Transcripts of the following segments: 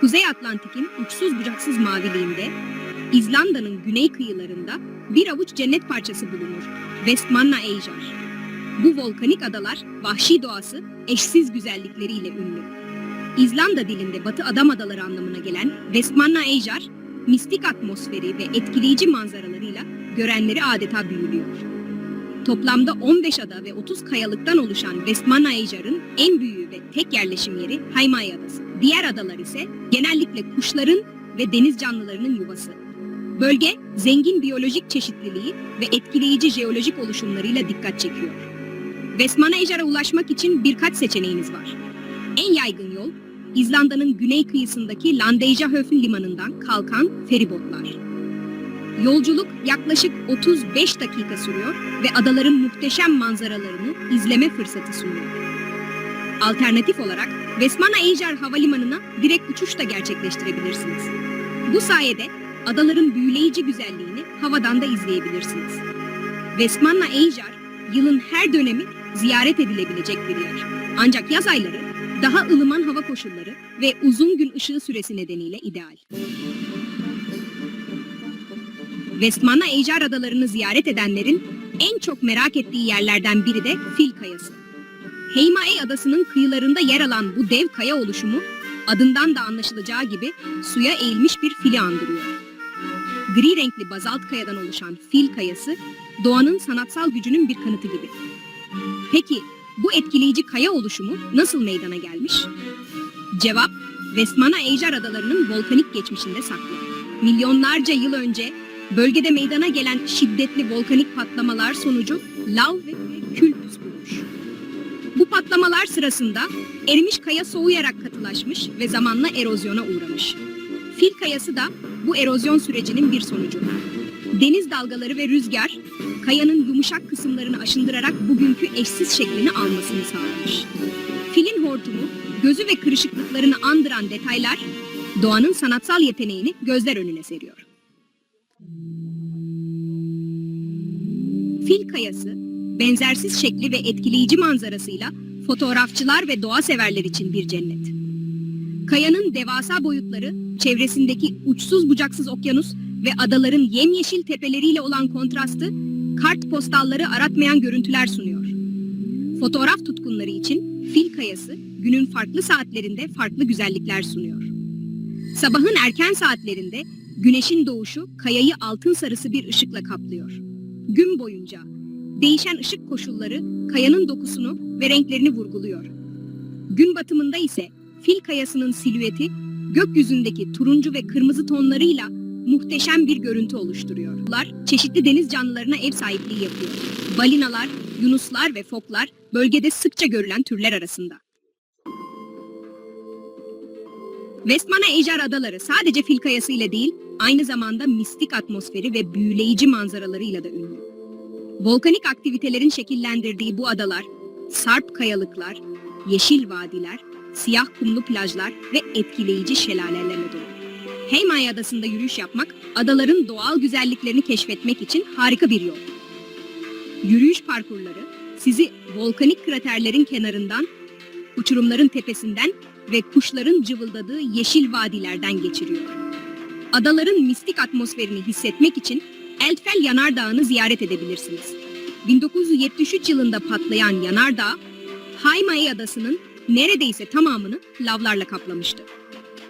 Kuzey Atlantik'in uçsuz bucaksız maviliğinde, İzlanda'nın güney kıyılarında bir avuç cennet parçası bulunur. Vestmanna Eyjar. Bu volkanik adalar vahşi doğası eşsiz güzellikleriyle ünlü. İzlanda dilinde Batı Adam Adaları anlamına gelen Vestmanna Eyjar, mistik atmosferi ve etkileyici manzaralarıyla görenleri adeta büyülüyor. Toplamda 15 ada ve 30 kayalıktan oluşan Vestmanna Eyjar'ın en büyüğü ve tek yerleşim yeri Haymay Adası. Diğer adalar ise genellikle kuşların ve deniz canlılarının yuvası. Bölge zengin biyolojik çeşitliliği ve etkileyici jeolojik oluşumlarıyla dikkat çekiyor. Vestmanna Eyjar'a ulaşmak için birkaç seçeneğiniz var. En yaygın yol İzlanda'nın güney kıyısındaki Landeyjahöfn limanından kalkan feribotlar. Yolculuk yaklaşık 35 dakika sürüyor ve adaların muhteşem manzaralarını izleme fırsatı sunuyor. Alternatif olarak Vestmanna Eyjar Havalimanı'na direkt uçuş da gerçekleştirebilirsiniz. Bu sayede adaların büyüleyici güzelliğini havadan da izleyebilirsiniz. Vestmanna Eyjar yılın her dönemi ziyaret edilebilecek bir yer. Ancak yaz ayları daha ılıman hava koşulları ve uzun gün ışığı süresi nedeniyle ideal. Vestmanna Eyjar adalarını ziyaret edenlerin en çok merak ettiği yerlerden biri de Fil Kayası. Heimaey adasının kıyılarında yer alan bu dev kaya oluşumu adından da anlaşılacağı gibi suya eğilmiş bir fili andırıyor. Gri renkli bazalt kayadan oluşan fil kayası doğanın sanatsal gücünün bir kanıtı gibi. Peki bu etkileyici kaya oluşumu nasıl meydana gelmiş? Cevap Vestmanna Eyjar adalarının volkanik geçmişinde saklı. Milyonlarca yıl önce bölgede meydana gelen şiddetli volkanik patlamalar sonucu lav ve kül püskürmüş. Bu patlamalar sırasında erimiş kaya soğuyarak katılaşmış ve zamanla erozyona uğramış. Fil kayası da bu erozyon sürecinin bir sonucu. Deniz dalgaları ve rüzgar kayanın yumuşak kısımlarını aşındırarak bugünkü eşsiz şeklini almasını sağlamış. Filin hortumu, gözü ve kırışıklıklarını andıran detaylar doğanın sanatsal yeteneğini gözler önüne seriyor. Fil kayası, benzersiz şekli ve etkileyici manzarasıyla fotoğrafçılar ve doğa severler için bir cennet. Kayanın devasa boyutları, çevresindeki uçsuz bucaksız okyanus ve adaların yemyeşil tepeleriyle olan kontrastı, kart postalları aratmayan görüntüler sunuyor. Fotoğraf tutkunları için Fil Kayası, günün farklı saatlerinde farklı güzellikler sunuyor. Sabahın erken saatlerinde güneşin doğuşu kayayı altın sarısı bir ışıkla kaplıyor. Gün boyunca değişen ışık koşulları kayanın dokusunu ve renklerini vurguluyor. Gün batımında ise fil kayasının silüeti gökyüzündeki turuncu ve kırmızı tonlarıyla muhteşem bir görüntü oluşturuyor. Bunlar çeşitli deniz canlılarına ev sahipliği yapıyor. Balinalar, yunuslar ve foklar bölgede sıkça görülen türler arasında. Vestmanna Eyjar Adaları sadece fil kayası ile değil, aynı zamanda mistik atmosferi ve büyüleyici manzaralarıyla da ünlü. Volkanik aktivitelerin şekillendirdiği bu adalar, sarp kayalıklar, yeşil vadiler, siyah kumlu plajlar ve etkileyici şelalelerle dolu. Heymay Adası'nda yürüyüş yapmak, adaların doğal güzelliklerini keşfetmek için harika bir yol. Yürüyüş parkurları sizi volkanik kraterlerin kenarından, uçurumların tepesinden ve kuşların cıvıldadığı yeşil vadilerden geçiriyor. Adaların mistik atmosferini hissetmek için Eltfel Yanardağı'nı ziyaret edebilirsiniz. 1973 yılında patlayan yanardağ, Haymay Adası'nın neredeyse tamamını lavlarla kaplamıştı.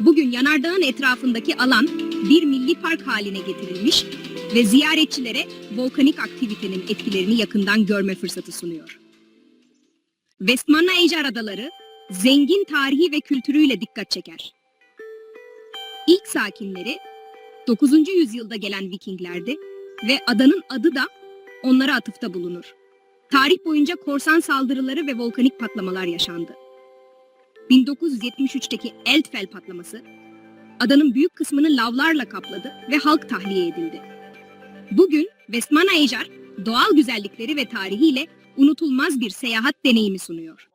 Bugün yanardağın etrafındaki alan bir milli park haline getirilmiş ve ziyaretçilere volkanik aktivitenin etkilerini yakından görme fırsatı sunuyor. Vestmanna Eyjar Adaları zengin tarihi ve kültürüyle dikkat çeker. İlk sakinleri 9. yüzyılda gelen Vikinglerdi ve adanın adı da onlara atıfta bulunur. Tarih boyunca korsan saldırıları ve volkanik patlamalar yaşandı. 1973'teki Eldfell patlaması adanın büyük kısmını lavlarla kapladı ve halk tahliye edildi. Bugün Vestmanna Eyjar doğal güzellikleri ve tarihiyle unutulmaz bir seyahat deneyimi sunuyor.